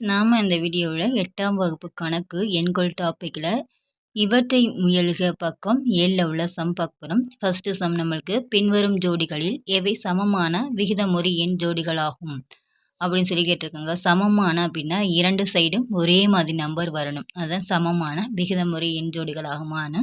நாம் இந்த வீடியோவில் எட்டாம் வகுப்பு கணக்கு எண்கள் டாப்பிக்கில் இவற்றை முயலுக பக்கம் ஏழில் உள்ள சம் பார்க்க போகிறோம் ஃபஸ்ட்டு சம் நம்மளுக்கு பின்வரும் ஜோடிகளில் எவை சமமான விகிதமுறி எண் ஜோடிகளாகும்? அப்படின்னு சொல்லி கேட்டிருக்காங்க. சமமான அப்படின்னா இரண்டு சைடும் ஒரே மாதிரி நம்பர் வரணும். அதுதான் சமமான விகிதமுறை எண் ஜோடிகளாகுமான்னு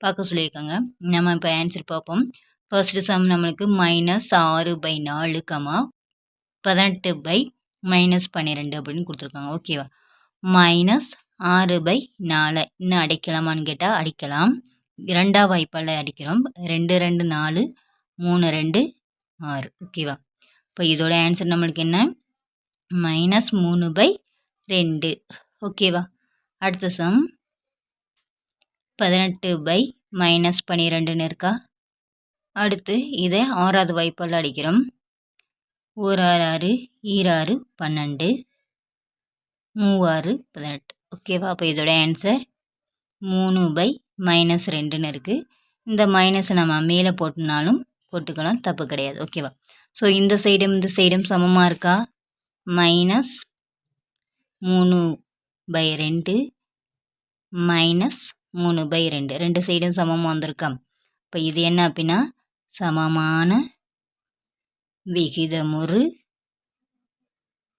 பார்க்க சொல்லியிருக்காங்க. நம்ம இப்போ ஆன்சர் பார்ப்போம். ஃபர்ஸ்ட் சம் நம்மளுக்கு மைனஸ் ஆறு பை நாலு கமா பதினெட்டு பை மைனஸ் பன்னிரெண்டு அப்படின்னு கொடுத்துருக்காங்க. ஓகேவா மைனஸ் ஆறு பை நாலு. இன்னும் அடிக்கலாமான்னு கேட்டால் அடிக்கலாம். இரண்டாம் வாய்ப்பால் அடிக்கிறோம். ரெண்டு ரெண்டு நாலு மூணு ரெண்டு ஆறு. ஓகேவா இப்போ இதோட ஆன்சர் நம்மளுக்கு என்ன? மைனஸ் மூணு பை ரெண்டு. ஓகேவா அடுத்த சம் பதினெட்டு பை மைனஸ் பன்னிரெண்டுன்னு இருக்கா? அடுத்து இதை ஆறாவது வாய்ப்பால் அடிக்கிறோம். ஓராறு ஆறு ஈராறு பன்னெண்டு மூவாறு பதினெட்டு. ஓகேவா அப்போ இதோட ஆன்சர் மூணு பை மைனஸ் ரெண்டுன்னு இருக்குது இந்த மைனஸை நம்ம மேலே போட்டுனாலும் போட்டுக்கலாம் தப்பு கிடையாது. ஓகேவா ஸோ இந்த சைடும் இந்த சைடும் சமமாக இருக்கா? மைனஸ் மூணு பை ரெண்டு மைனஸ் மூணு பை ரெண்டு. ரெண்டு சைடும் சமமாக வந்திருக்கா? இப்போ இது என்ன அப்படின்னா சமமான விகிதமுறு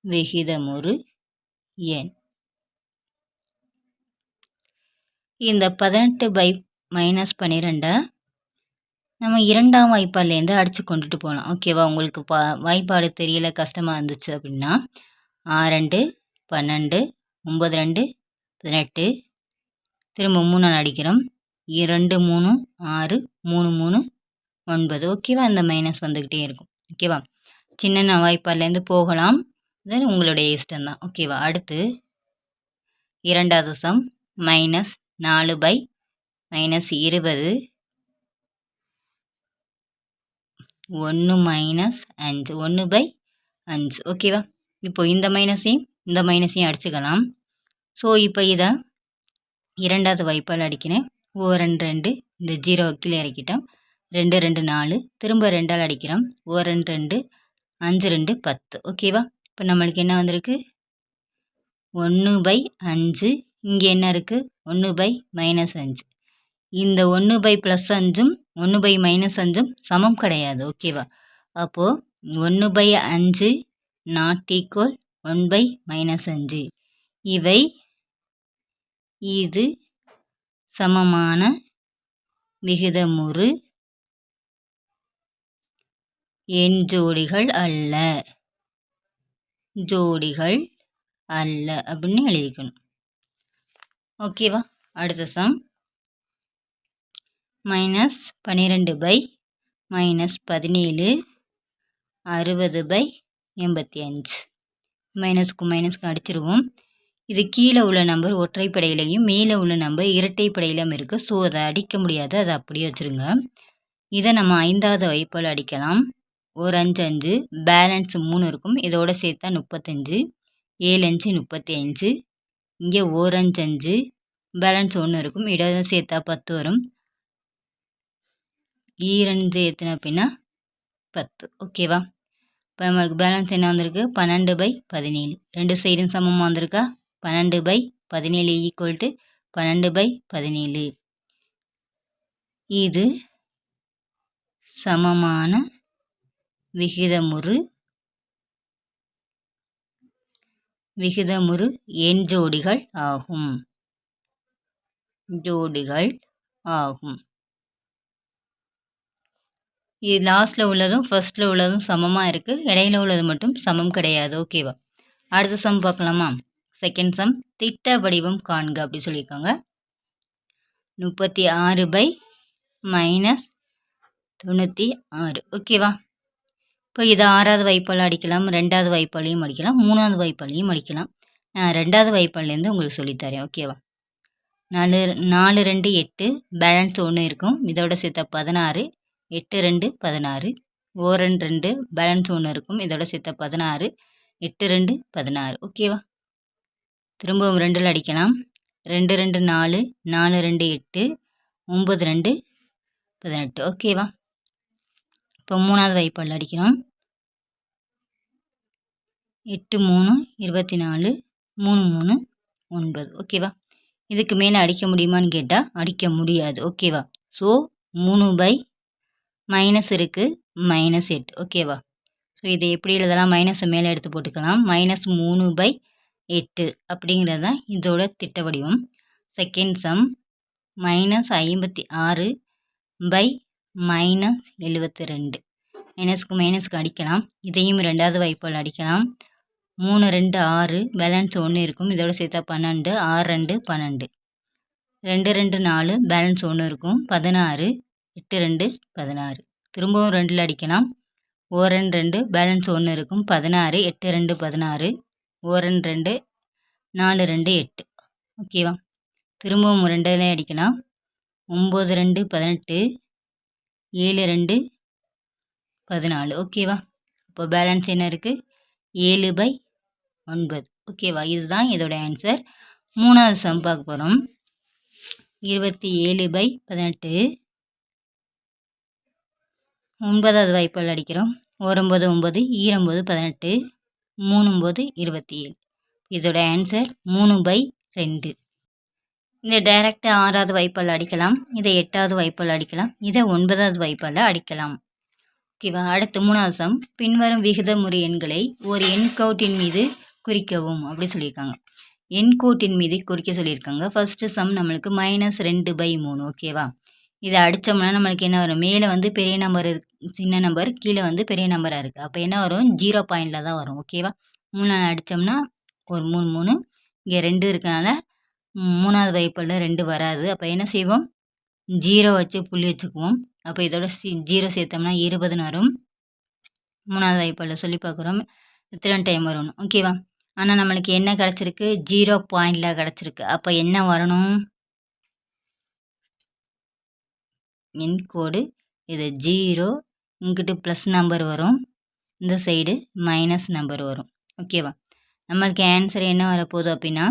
விகிதமுறு எண். இந்த பதினெட்டு பை மைனஸ் பன்னிரெண்டை? நம்ம இரண்டாம் வாய்ப்பாடுலேருந்து அடித்து கொண்டுட்டு போகலாம் ஓகேவா உங்களுக்கு பா வாய்ப்பாடு தெரியல கஷ்டமாக இருந்துச்சு அப்படின்னா. ஆறண்டு பன்னெண்டு ஒம்பது ரெண்டு பதினெட்டு. திரும்ப மூணு அடிக்கிறோம். இரண்டு மூணு ஆறு மூணு மூணு ஒன்பது. ஓகேவா அந்த மைனஸ் வந்துக்கிட்டே இருக்கும். ஓகேவா? சின்ன வாய்ப்பாலேருந்து போகலாம். தென் உங்களுடைய இஷ்டம்தான் ஓகேவா? அடுத்து இரண்டாவது சம் மைனஸ் நாலு பை மைனஸ் இருபது ஒன்று மைனஸ் அஞ்சு ஒன்று பை அஞ்சு. ஓகேவா? இப்போ இந்த மைனஸையும் இந்த மைனஸையும் அடிச்சுக்கலாம். ஸோ இப்போ இதை இரண்டாவது வாய்ப்பால் அடிக்கிறேன். ஓ ரெண்டு ரெண்டு இந்த ஜீரோ கீழே இறக்கிட்டோம். ரெண்டு ரெண்டு நாலு. திரும்ப ரெண்டால் அடிக்கிறோம். ஓ ரெண்டு. ரெண்டு அஞ்சு ரெண்டு பத்து. ஓகேவா இப்போ நம்மளுக்கு என்ன வந்திருக்கு? ஒன்று பை அஞ்சு. இங்கே என்ன இருக்குது ஒன்று பை மைனஸ் அஞ்சு. இந்த ஒன்று பை ப்ளஸ் அஞ்சும் ஒன்று பை மைனஸ் அஞ்சும் சமம் கிடையாது. ஓகேவா அப்போது ஒன்று பை அஞ்சு not equal one by minus அஞ்சு. இவை இது சமமான விகிதமுறு என் ஜோடிகள் அல்ல. ஜோடிகள் அல்ல அப்படின்னு எழுதிக்கணும். ஓகேவா அடுத்த சம் மைனஸ் பன்னிரெண்டு பை மைனஸ் பதினேழு அறுபது பை எண்பத்தி அஞ்சு. மைனஸ்க்கு மைனஸ்க்கு அடிச்சிருவோம். இது கீழே உள்ள நம்பர் ஒற்றைப்படையிலையும் மேலே உள்ள நம்பர் இரட்டைப்படையிலும் இருக்குது ஸோ அதை அடிக்க முடியாது. அதை அப்படியே வச்சுருங்க. இதை நம்ம ஐந்தாவது வைப்பால் அடிக்கலாம். ஒரு அஞ்சு அஞ்சு பேலன்ஸ் மூணு இருக்கும். இதோட சேர்த்தா முப்பத்தஞ்சு ஏழு அஞ்சு முப்பத்தி அஞ்சு இங்கே ஒரு அஞ்சு அஞ்சு பேலன்ஸ் ஒன்று இருக்கும். இடது சேர்த்தா பத்து வரும். ஈரஞ்சு ஏற்றின அப்படின்னா பத்து. ஓகேவா இப்போ நம்மளுக்கு பேலன்ஸ் என்ன வந்திருக்கு? பன்னெண்டு பை பதினேழு. ரெண்டு சைடும் சமமாக வந்திருக்கா? பன்னெண்டு பை பதினேழு ஈக்குவல் டு பன்னெண்டு பை பதினேழு. இது சமமான விகிதமுறு விகிதமுறு எண் ஜோடிகள் ஆகும். ஜோடிகள் ஆகும். இது லாஸ்ட்டில் உள்ளதும் ஃபர்ஸ்ட்டில் உள்ளதும் சமமாக இருக்குது இடையில உள்ளது மட்டும் சமம் கிடையாது. ஓகேவா அடுத்த சம் பார்க்கலாமா? செகண்ட் சம் திட்ட வடிவம் காண்க அப்படி சொல்லியிருக்காங்க. முப்பத்தி ஆறு பை மைனஸ் தொண்ணூற்றி ஆறு. ஓகேவா இப்போ இதை ஆறாவது வைப்பால் அடிக்கலாம் ரெண்டாவது வைப்பாலையும் அடிக்கலாம் மூணாவது வைப்பாலையும் அடிக்கலாம். நான் ரெண்டாவது வைப்பாலேருந்து உங்களுக்கு சொல்லித்தரேன் ஓகேவா நாலு நாலு ரெண்டு எட்டு பேலன்ஸ் ஒன்று இருக்கும். இதோட சேர்த்தா பதினாறு எட்டு ரெண்டு பதினாறு. ஓ ரெண்டு ரெண்டு பேலன்ஸ் ஒன்று இருக்கும். இதோட சேர்த்தா பதினாறு எட்டு ரெண்டு பதினாறு ஓகேவா திரும்பவும் ரெண்டில் அடிக்கலாம். ரெண்டு ரெண்டு நாலு நாலு ரெண்டு எட்டு ஒம்பது ரெண்டு பதினெட்டு ஓகேவா இப்போ மூணாவது வைப்பால் அடிக்கிறோம். எட்டு மூணு இருபத்தி நாலு மூணு மூணு ஒன்பது. ஓகேவா இதுக்கு மேலே அடிக்க முடியுமான்னு கேட்டால் அடிக்க முடியாது. ஓகேவா ஸோ மூணு பை மைனஸ் இருக்குது மைனஸ் எட்டு. ஓகேவா ஸோ இதை எப்படி எழுதலாம்? மைனஸை மேலே எடுத்து போட்டுக்கலாம். மைனஸ் மூணு பை எட்டு அப்படிங்கிறது தான் இதோட திட்ட வடிவம். செகண்ட் சம் மைனஸ் ஐம்பத்தி ஆறு பை மைனஸ் எழுபத்தி ரெண்டு மைனஸ்க்கு மைனஸ்க்கு அடிக்கலாம். இதையும் ரெண்டாவது வாய்ப்பால் அடிக்கலாம். மூணு ரெண்டு ஆறு பேலன்ஸ் ஒன்று இருக்கும். இதோட சேர்த்தா பன்னெண்டு ஆறு ரெண்டு பன்னெண்டு. ரெண்டு ரெண்டு நாலு பேலன்ஸ் ஒன்று இருக்கும். பதினாறு எட்டு ரெண்டு பதினாறு. திரும்பவும் ரெண்டில் அடிக்கலாம். ஓ ரெண்டு ரெண்டு பேலன்ஸ் ஒன்று இருக்கும். பதினாறு எட்டு ரெண்டு பதினாறு. ஓ ரெண்டு ரெண்டு நாலு ரெண்டு எட்டு. ஓகேவா? திரும்பவும் ரெண்டில் அடிக்கலாம். ஒம்பது ரெண்டு பதினெட்டு ஏழு ரெண்டு பதினாலு. ஓகேவா இப்போ பேலன்ஸ் என்ன இருக்குது ஏழு பை ஒன்பது. ஓகேவா இதுதான் இதோட ஆன்சர் மூணாவது சம் பார்க்க போகிறோம் இருபத்தி ஏழு பை பதினெட்டு. ஒன்பதாவது வாய்ப்பால் அடிக்கிறோம். ஓரம்பது ஒம்பது ஈரம்பது பதினெட்டு மூணும்போது இருபத்தி ஏழு. இதோட ஆன்சர் மூணு பை ரெண்டு. இந்த டைரெக்டாக ஆறாவது வைப்பால் அடிக்கலாம். இதை எட்டாவது வைப்பால் அடிக்கலாம். இதை ஒன்பதாவது வைப்பால் அடிக்கலாம். ஓகேவா அடுத்து மூணாவது சம் பின்வரும் விகித முறை எண்களை ஒரு எண்கோட்டின் மீது குறிக்கவும் அப்படி சொல்லியிருக்காங்க. எண்கோட்டின் மீது குறிக்க சொல்லியிருக்காங்க. ஃபஸ்ட்டு சம் நம்மளுக்கு மைனஸ் ரெண்டு பை மூணு. ஓகேவா இதை அடித்தோம்னா நம்மளுக்கு என்ன வரும்? மேலே வந்து பெரிய நம்பர் சின்ன நம்பர் கீழே வந்து பெரிய நம்பராக இருக்குது அப்போ என்ன வரும்? ஜீரோ பாயிண்டில் தான் வரும். ஓகேவா மூணு அடித்தோம்னா ஒரு மூணு மூணு. இங்கே ரெண்டு இருக்கனால மூணாவது வாய்ப்பில் ரெண்டு வராது. அப்போ என்ன செய்வோம்? ஜீரோ வச்சு புள்ளி வச்சுக்குவோம். அப்போ இதோட சி ஜீரோ சேர்த்தோம்னா இருபதுன்னு வரும். மூணாவது வாய்ப்பால் சொல்லி பார்க்குறோம். இத்தனை டைம் வரணும் ஓகேவா ஆனால் நம்மளுக்கு என்ன கிடச்சிருக்கு? ஜீரோ பாயிண்டில் கிடச்சிருக்கு. அப்போ என்ன வரணும்? என் கோடு. இது ஜீரோ. இங்கிட்டு ப்ளஸ் நம்பர் வரும். இந்த சைடு மைனஸ் நம்பர் வரும். ஓகேவா நம்மளுக்கு ஆன்சர் என்ன வரப்போகுது அப்படின்னா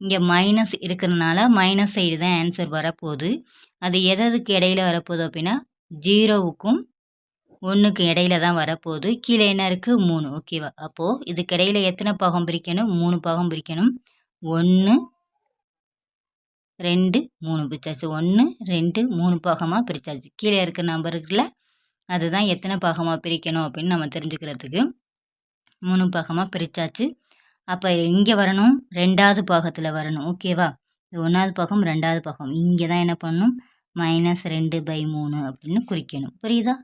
இங்கே மைனஸ் இருக்கிறதுனால மைனஸ் சைடு தான் ஆன்சர் வரப்போகுது. அது எதற்கு இடையில வரப்போகுது அப்படின்னா ஜீரோவுக்கும் ஒன்றுக்கு இடையில தான் வரப்போகுது. கீழே என்ன இருக்குது மூணு. ஓகேவா அப்போது இதுக்கு இடையில எத்தனை பாகம் பிரிக்கணும்? மூணு பாகம் பிரிக்கணும். ஒன்று ரெண்டு மூணு பிரிச்சாச்சு. ஒன்று ரெண்டு மூணு பாகமாக பிரித்தாச்சு கீழே இருக்க நம்பருக்குள்ள அதுதான் எத்தனை பாகமாக பிரிக்கணும் அப்படின்னு நம்ம தெரிஞ்சுக்கிறதுக்கு மூணு பாகமாக பிரித்தாச்சு அப்போ இங்கே வரணும் ரெண்டாவது பாகத்தில் வரணும். ஓகேவா ஒன்றாவது பாகம் ரெண்டாவது பாகம். இங்கே தான் என்ன பண்ணணும்? மைனஸ் ரெண்டு பை மூணு அப்படின்னு குறிக்கணும். புரியுதா?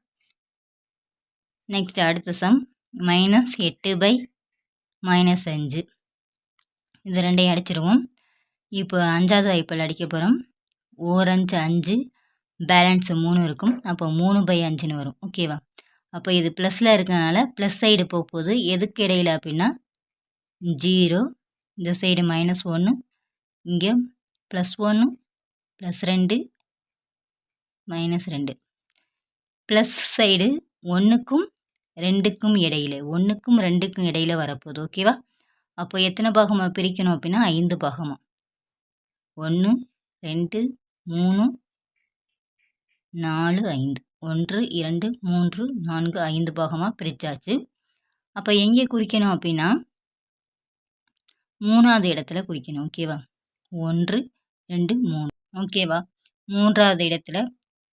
நெக்ஸ்ட் அடுத்த சம் மைனஸ் எட்டு பை மைனஸ் அஞ்சு. இது ரெண்டையும் அடிச்சிருவோம். இப்போ அஞ்சாவது வாய்ப்பில் அடிக்க போகிறோம் ஓரஞ்சு அஞ்சு பேலன்ஸு மூணு இருக்கும். அப்போ மூணு பை அஞ்சுன்னு வரும். ஓகேவா அப்போ இது ப்ளஸில் இருக்கனால ப்ளஸ் சைடு போகும்போது எதுக்கு இடையில் அப்படின்னா ஜீரோ இந்த சைடு மைனஸ் ஒன்று இங்கே ப்ளஸ் ஒன்று ப்ளஸ் ரெண்டு மைனஸ் ரெண்டு. ப்ளஸ் சைடு ஒன்றுக்கும் ரெண்டுக்கும் இடையில ஒன்றுக்கும் ரெண்டுக்கும் இடையில வரப்போகுது ஓகேவா அப்போ எத்தனை பாகமாக பிரிக்கணும் அப்படின்னா ஐந்து பாகமாக ஒன்று ரெண்டு மூணு நாலு ஐந்து. ஒன்று இரண்டு மூன்று நான்கு ஐந்து பாகமாக பிரித்தாச்சு அப்போ எங்கே குறிக்கணும் அப்படின்னா மூணாவது இடத்துல குறிக்கணும். ஓகேவா ஒன்று ரெண்டு மூணு. ஓகேவா மூன்றாவது இடத்துல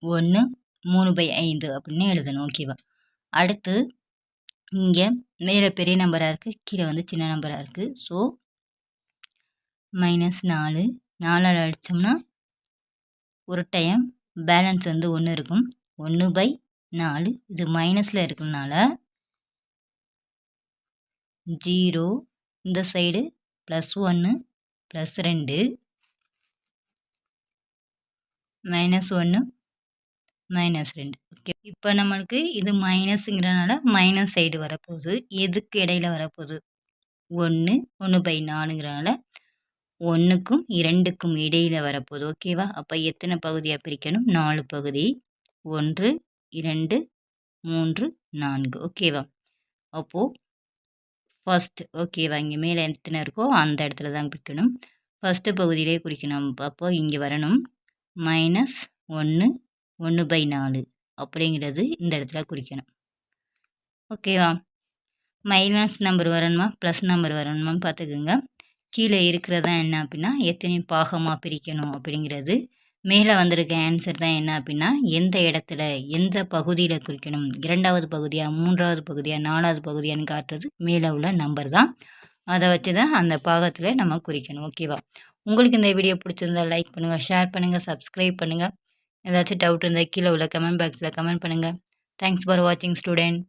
ஒன்று மூணு பை ஐந்து அப்படின்னு எழுதணும். ஓகேவா அடுத்து இங்கே மேலே பெரிய நம்பராக இருக்குது கீழே வந்து சின்ன நம்பராக இருக்குது ஸோ மைனஸ் நாலு. நாலால் அடித்தோம்னா ஒரு டைம் பேலன்ஸ் வந்து ஒன்று இருக்கும். ஒன்று பை நாலு. இது மைனஸில் இருக்கிறதுனால ஜீரோ இந்த சைடு ப்ளஸ் ஒன்று ப்ளஸ் ரெண்டு மைனஸ் ஒன்று மைனஸ் ரெண்டு. ஓகே இப்போ நம்மளுக்கு இது மைனஸுங்கிறனால மைனஸ் சைடு வரப்போகுது. எதுக்கு இடையில வரப்போகுது? ஒன்று ஒன்று பை நாலுங்கிறனால ஒன்றுக்கும் இரண்டுக்கும் இடையில் வரப்போகுது. ஓகேவா அப்போ எத்தனை பகுதியாக பிரிக்கணும்? நாலு பகுதி. ஒன்று இரண்டு மூன்று நான்கு. ஓகேவா அப்போது ஃபர்ஸ்ட் ஓகேவா இங்கே மேலே எத்தனை இருக்கோ அந்த இடத்துல தான் பிரிக்கணும் ஃபஸ்ட்டு பகுதியிலே குறிக்கணும். அப்போ இங்கே வரணும். மைனஸ் ஒன்று ஒன்று பை நாலு அப்படிங்கிறது இந்த இடத்துல குறிக்கணும். ஓகேவா மைனஸ் நம்பர் வரணுமா? ப்ளஸ் நம்பர் வரணுமா பார்த்துக்குங்க. கீழே இருக்கிறதா என்ன அப்படின்னா எத்தனை பாகமாக பிரிக்கணும் அப்படிங்கிறது மேலே வந்திருக்க ஆன்சர் தான் என்ன அப்படின்னா எந்த இடத்துல எந்த பகுதியில் குறிக்கணும்? இரண்டாவது பகுதியா மூன்றாவது பகுதியா நாலாவது பகுதியான்னு காட்டுறது மேலே உள்ள நம்பர் தான். அதை வச்சு தான் அந்த பாகத்தில் நம்ம குறிக்கணும் ஓகேவா உங்களுக்கு இந்த வீடியோ பிடிச்சிருந்தா லைக் பண்ணுங்கள் ஷேர் பண்ணுங்கள் சப்ஸ்கிரைப் பண்ணுங்கள் ஏதாச்சும் டவுட் இருந்தால் கீழே உள்ள கமெண்ட் பாக்ஸில் கமெண்ட் பண்ணுங்கள் தேங்க்ஸ் ஃபார் வாட்சிங் ஸ்டூடெண்ட்